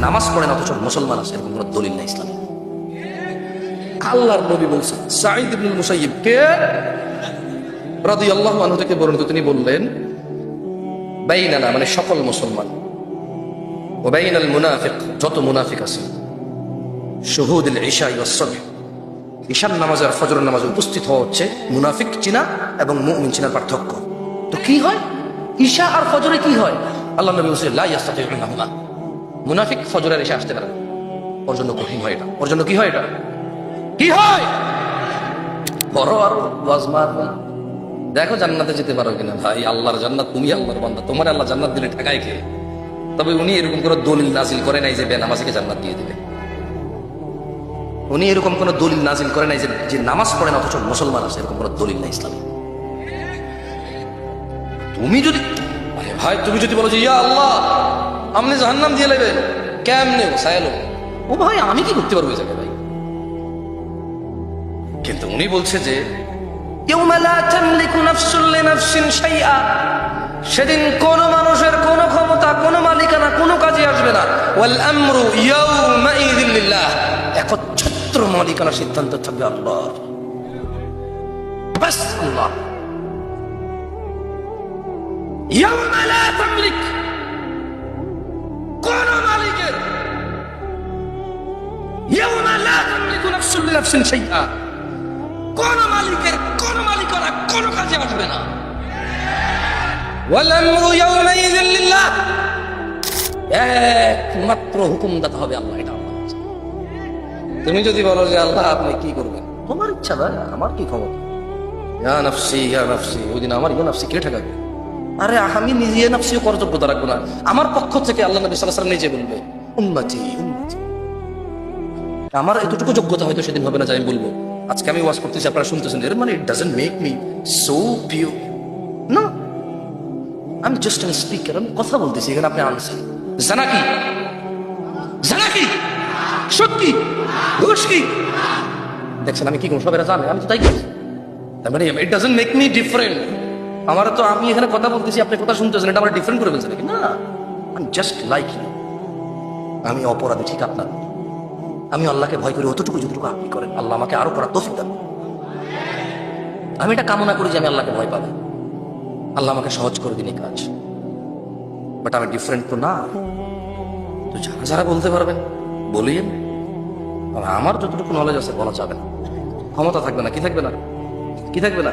নামাজ পড়ে না অথচ মুসলমান আছে, এরকম কোনো দলিল নাই ইসলামে। আল্লাহর নবী বলছেন, সাঈদ ইবনুল কে? আনহু থেকে বর্ণিত, তিনি বললেন, বাইনানা মানে সকল মুসলমান। ও বাইনাল মুনাফিক, যত মুনাফিক আছে। শুহুদুল ওয়াস সাবহ। ঈশান নামাজ আর ফজরের নামাজে উপস্থিত হওয়া হচ্ছে মুনাফিক চিনা এবং মুমিন চিনার পার্থক্য। তো কি হয়? ঈশা আর ফজরে কি হয়? আল্লাহ নবী বলছে লা ইয়াস্তাতিউনা মুনাফিক ফজরের এসে আসতে পারে। ওর জন্য কঠিন হয় এটা। ওর জন্য কি হয় এটা? কি হয়? বড় আর ওয়াজ মারবে দেখো জান্নাতে যেতে পারো কিনা। ভাই, আল্লাহর জান্নাত, তুমি আল্লাহর বান্দা। তোমার আল্লাহ জান্নাত দিলে ঠেকায় কে? তবে উনি এরকম কোনো দলিল নাজিল করে নাই যে বেনামাজিকে জান্নাত দিয়ে দিবে। উনি এরকম কোনো দলিল নাজিল করে নাই যে নামাজ পড়ে না অথচ মুসলমান আছে, এরকম কোনো দলিল নাই ইসলামে। তুমি যদি আরে ভাই, তুমি যদি বলো যে, ইয়া আল্লাহ আপনি জাহান্নাম দিয়ে নেবেন কেমনে সায়ালো ও ভাই আমি কি করতে পারবো এই জায়গায় ভাই কিন্তু উনি বলছে যে يوم لا تملك نفس لنفس شيئا সেদিন কোন মানুষের কোন ক্ষমতা কোন মালিকানা কোন কাজে আসবে না ওয়াল আমরু ইয়াউমাইযিন লিল্লাহ একচ্ছত্র মালিকানা সিদ্ধান্ত থাকবে আল্লাহর বাস আল্লাহ ইয়াউমা লা তামলিক হবে আল্লাহ, এটা তুমি যদি বলো যে আল্লাহ, আপনি কি করবেন? তোমার ইচ্ছা ভাই, আমার কি খবর নাফসি নাফসি ওই দিন আমার নাফসি কে ঠেকাবে? আরে আমি নিজে নাফসিও করার রাখব না। আমার পক্ষ থেকে আল্লাহ নবী আলাইহি নিজে বলবে, উম্মতি উম্মতি। আমার এতটুকু যোগ্যতা হয়তো সেদিন হবে না, যে আমি বলব। আজকে আমি ওয়াজ করতেছি, আপনারা শুনতেছেন। এর মানে it doesn't make me so pure না। আমি জাস্ট এন স্পিকার আমি কথা বলতেছি, এখানে আপনি আনছেন। জানা কি? জানা কি? সত্যি ঘুষ কি? দেখছেন, আমি কি করব সবাই জানে? আমি তো তাই তার মানে it doesn't make me different আমার তো আমি এখানে কথা বলতেছি, আপনি কথা শুনতেছেন, এটা আমার ডিফারেন্ট করে ফেলছেন নাকি? না। আমি জাস্ট লাইক ইউ আমি অপরাধী, ঠিক আপনার। আমি আল্লাহকে ভয় করি অতটুকু যতটুকু আপনি করেন, আল্লাহ আমাকে আরও করার তফিক দেন আমি এটা কামনা করি যে আমি আল্লাহকে ভয় পাবো। আল্লাহ আমাকে সহজ করে দিন এই কাজ। বাট আমি ডিফারেন্ট তো না। তো যারা যারা বলতে পারবেন, বলিয়েন। আমার যতটুকু নলেজ আছে বলা যাবে না। ক্ষমতা থাকবে না, কি থাকবে না? কি থাকবে না?